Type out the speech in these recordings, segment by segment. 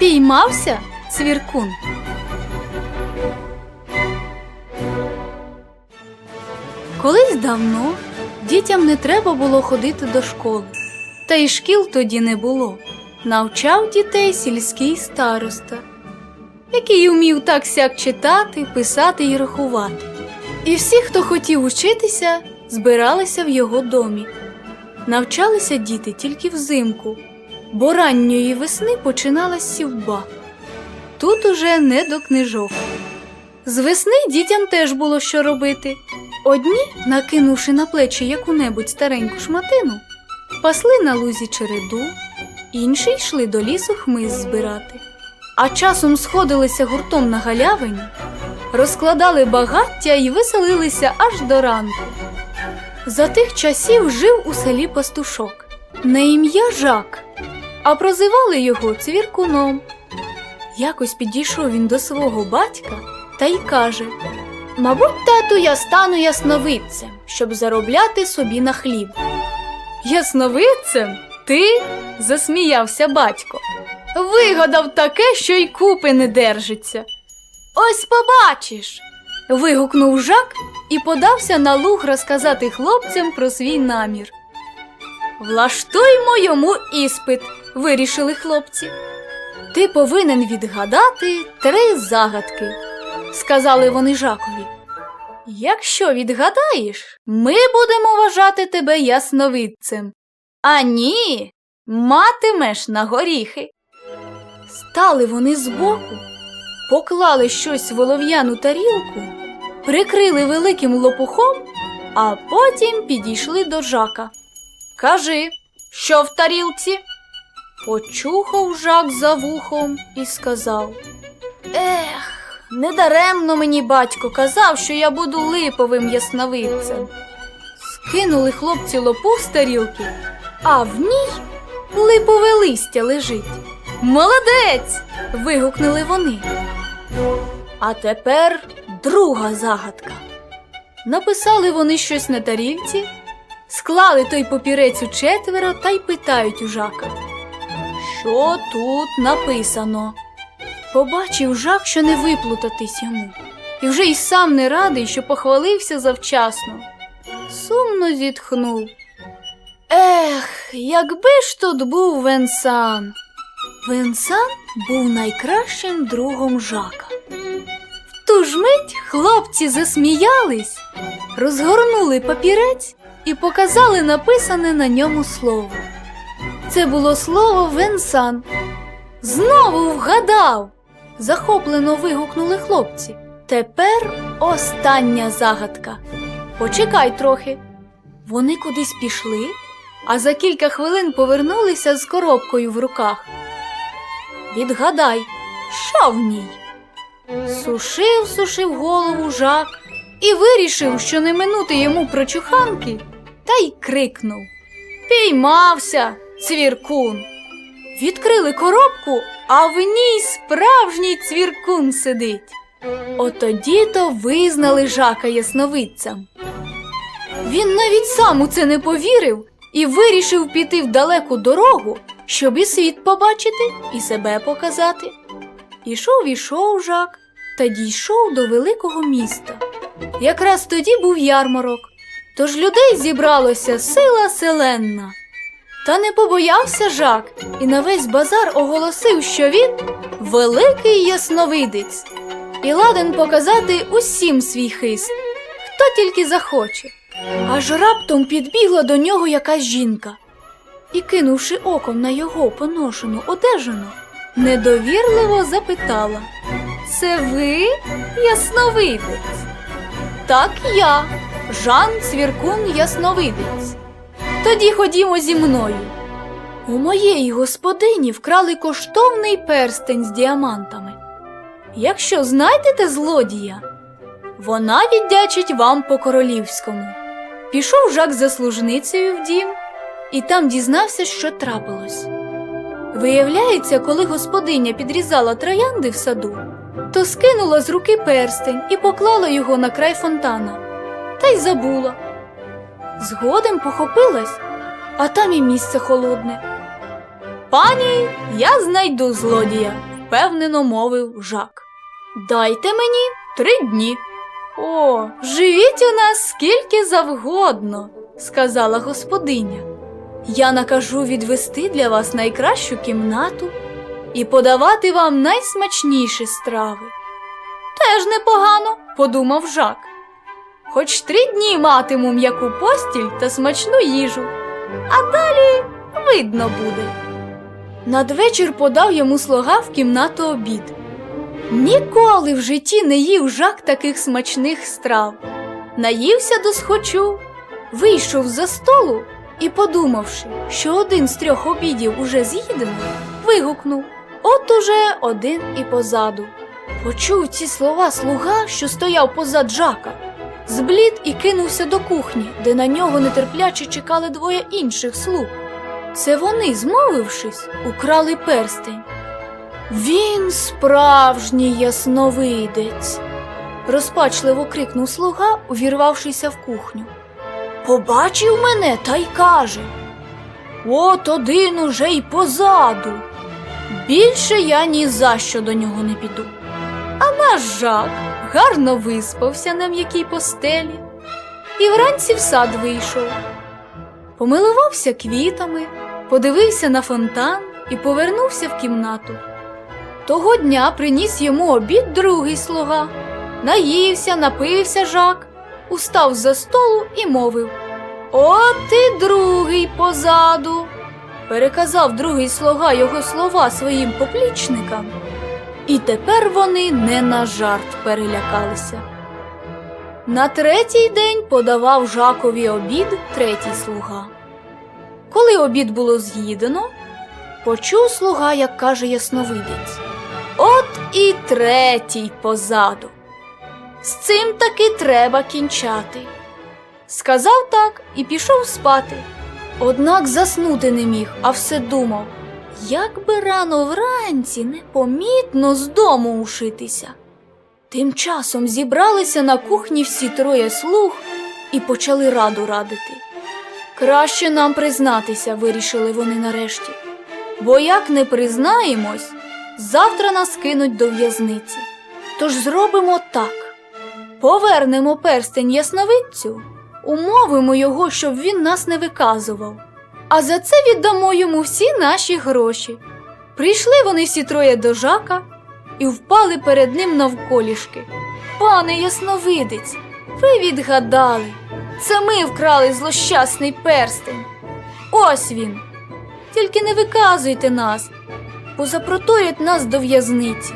Піймався цвіркун. Колись давно дітям не треба було ходити до школи, та й шкіл тоді не було. Навчав дітей сільський староста, який умів так сяк читати, писати і рахувати. І всі, хто хотів учитися, збиралися в його домі. Навчалися діти тільки взимку, бо ранньої весни починалась сівба. Тут уже не до книжок. З весни дітям теж було що робити. Одні, накинувши на плечі яку-небудь стареньку шматину, пасли на лузі череду, інші йшли до лісу хмиз збирати, а часом сходилися гуртом на галявині, розкладали багаття і веселилися аж до ранку. За тих часів жив у селі пастушок на ім'я Жак, а прозивали його цвіркуном. Якось підійшов він до свого батька та й каже Мабуть, тату, я стану ясновидцем, щоб заробляти собі на хліб. Ясновидцем? Ти? засміявся батько. Вигадав таке, що й купи не держиться. Ось побачиш. вигукнув Жак і подався на луг розказати хлопцям про свій намір. Влаштуймо йому іспит, вирішили хлопці. Ти повинен відгадати три загадки, сказали вони Жакові. Якщо відгадаєш, ми будемо вважати тебе ясновидцем. А ні, матимеш на горіхи. Стали вони збоку, поклали щось в олов'яну тарілку, прикрили великим лопухом, а потім підійшли до жака. Кажи, що в тарілці? Почухав жак за вухом і сказав Ех, недаремно мені батько казав, що я буду липовим ясновидцем. Скинули хлопці лопух з тарілки, а в ній липове листя лежить. Молодець. вигукнули вони. А тепер друга загадка. Написали вони щось на тарілці, склали той папірець у четверо та й питають у жака. Що тут написано? Побачив жак, що не виплутатись йому, і вже й сам не радий, що похвалився завчасно. Сумно зітхнув. Ех, якби ж тут був Венсан. Венсан був найкращим другом жака. В ту ж мить хлопці засміялись, розгорнули папірець і показали написане на ньому слово. Це було слово Венсан. Знову вгадав. захоплено вигукнули хлопці. Тепер остання загадка. Почекай трохи. Вони кудись пішли, а за кілька хвилин повернулися з коробкою в руках. Відгадай, що в ній? Сушив, сушив голову жак і вирішив, що не минути йому прочуханки, та й крикнув Піймався, цвіркун. Відкрили коробку, а в ній справжній цвіркун сидить. Отоді то визнали жака ясновидцем. Він навіть сам у це не повірив і вирішив піти в далеку дорогу, щоб і світ побачити, і себе показати. Ішов ішов жак та дійшов до великого міста. Якраз тоді був ярмарок, тож людей зібралося сила селенна. Та не побоявся жак і на весь базар оголосив, що він великий ясновидець, і ладен показати усім свій хист, хто тільки захоче. Аж раптом підбігла до нього якась жінка і, кинувши оком на його поношену одежину, недовірливо запитала Це ви ясновидець? Так я, Жан Цвіркун Ясновидець. Тоді ходімо зі мною. У моєї господині вкрали коштовний перстень з діамантами. Якщо знайдете злодія, вона віддячить вам по королівському. Пішов жак за служницею в дім і там дізнався, що трапилось. Виявляється, коли господиня підрізала троянди в саду, то скинула з руки перстень і поклала його на край фонтана, та й забула. Згодом похопилась, а там і місце холодне. Пані, я знайду злодія, впевнено мовив жак. Дайте мені три дні. О, живіть у нас скільки завгодно, сказала господиня. Я накажу відвести для вас найкращу кімнату і подавати вам найсмачніші страви. Теж непогано, подумав Жак. Хоч три дні матиму м'яку постіль та смачну їжу, а далі видно буде. Надвечір подав йому слуга в кімнату обід. Ніколи в житті не їв жак таких смачних страв. Наївся до схочу, вийшов за столу і, подумавши, що один з трьох обідів уже з'їдено, вигукнув От уже один і позаду. Почув ці слова слуга, що стояв позад жака, зблід і кинувся до кухні, де на нього нетерпляче чекали двоє інших слуг. Це вони, змовившись, украли перстень. Він справжній ясновидець, розпачливо крикнув слуга, увірвавшися в кухню. Побачив мене та й каже От один уже й позаду. Більше я ні за що до нього не піду. А наш жак гарно виспався на м'якій постелі і вранці в сад вийшов. Помилувався квітами, подивився на фонтан і повернувся в кімнату. Того дня приніс йому обід другий слуга. Наївся, напився жак, устав за столу і мовив От і другий позаду. Переказав другий слуга його слова своїм поплічникам, і тепер вони не на жарт перелякалися. На третій день подавав Жакові обід третій слуга. Коли обід було з'їдено, почув слуга, як каже ясновидець. От і третій позаду. З цим таки треба кінчати. Сказав так і пішов спати. Однак заснути не міг, а все думав, як би рано вранці непомітно з дому ушитися. Тим часом зібралися на кухні всі троє слуг і почали раду радити. Краще нам признатися, вирішили вони нарешті. Бо як не признаємось, завтра нас кинуть до в'язниці. Тож зробимо так: повернемо перстень ясновидцю, умовимо його, щоб він нас не виказував. А за це віддамо йому всі наші гроші. Прийшли вони всі троє до жака і впали перед ним навколішки. Пане ясновидець, ви відгадали. Це ми вкрали злощасний перстень. Ось він. Тільки не виказуйте нас, бо запроторять нас до в'язниці.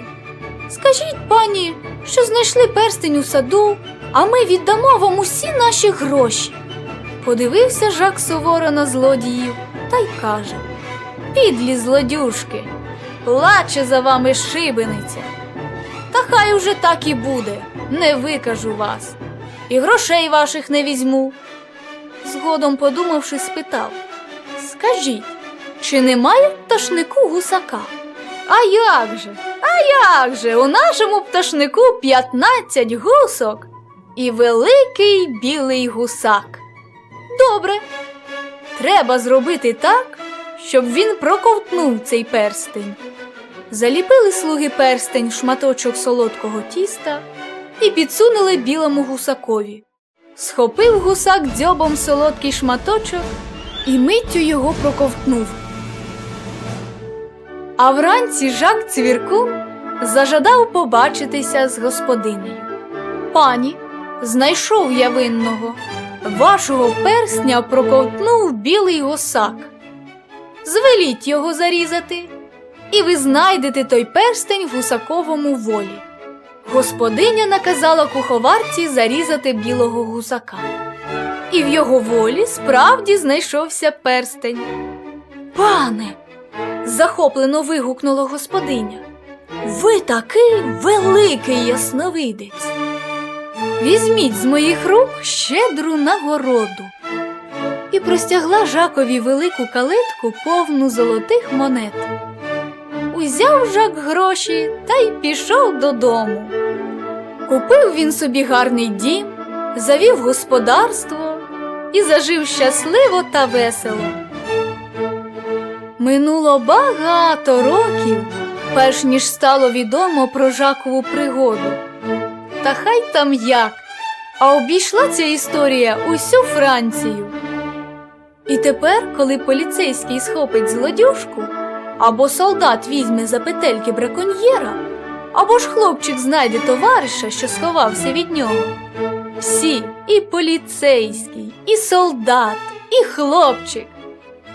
Скажіть, пані, що знайшли перстень у саду, а ми віддамо вам усі наші гроші. Подивився Жак суворо на злодіїв та й каже Підлі злодюшки, плаче за вами шибениця. Та хай уже так і буде, не викажу вас, і грошей ваших не візьму. Згодом, подумавши, спитав Скажіть, чи немає в пташнику гусака? А як же? А як же? У нашому пташнику 15 гусок і великий білий гусак. Добре. Треба зробити так, щоб він проковтнув цей перстень. Заліпили слуги перстень в шматочок солодкого тіста і підсунули білому гусакові. Схопив гусак дзьобом солодкий шматочок і миттю його проковтнув. А вранці Жак Цвіркун зажадав побачитися з господинею. Пані, знайшов я винного. Вашого персня проковтнув білий гусак. Звеліть його зарізати, і ви знайдете той перстень в гусаковому волі. Господиня наказала куховарці зарізати білого гусака. І в його волі справді знайшовся перстень. Пане, захоплено вигукнула господиня. Ви такий великий ясновидець. Візьміть з моїх рук щедру нагороду. І простягла Жакові велику калитку повну золотих монет. Узяв Жак гроші та й пішов додому. Купив він собі гарний дім, завів господарство і зажив щасливо та весело. Минуло багато років, перш ніж стало відомо про Жакову пригоду. Та хай там як, а обійшла ця історія усю Францію. І тепер, коли поліцейський схопить злодюжку, або солдат візьме за петельки браконьєра, або ж хлопчик знайде товариша, що сховався від нього. Всі, і поліцейський, і солдат, і хлопчик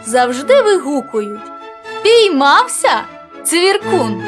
завжди вигукують Піймався, цвіркун.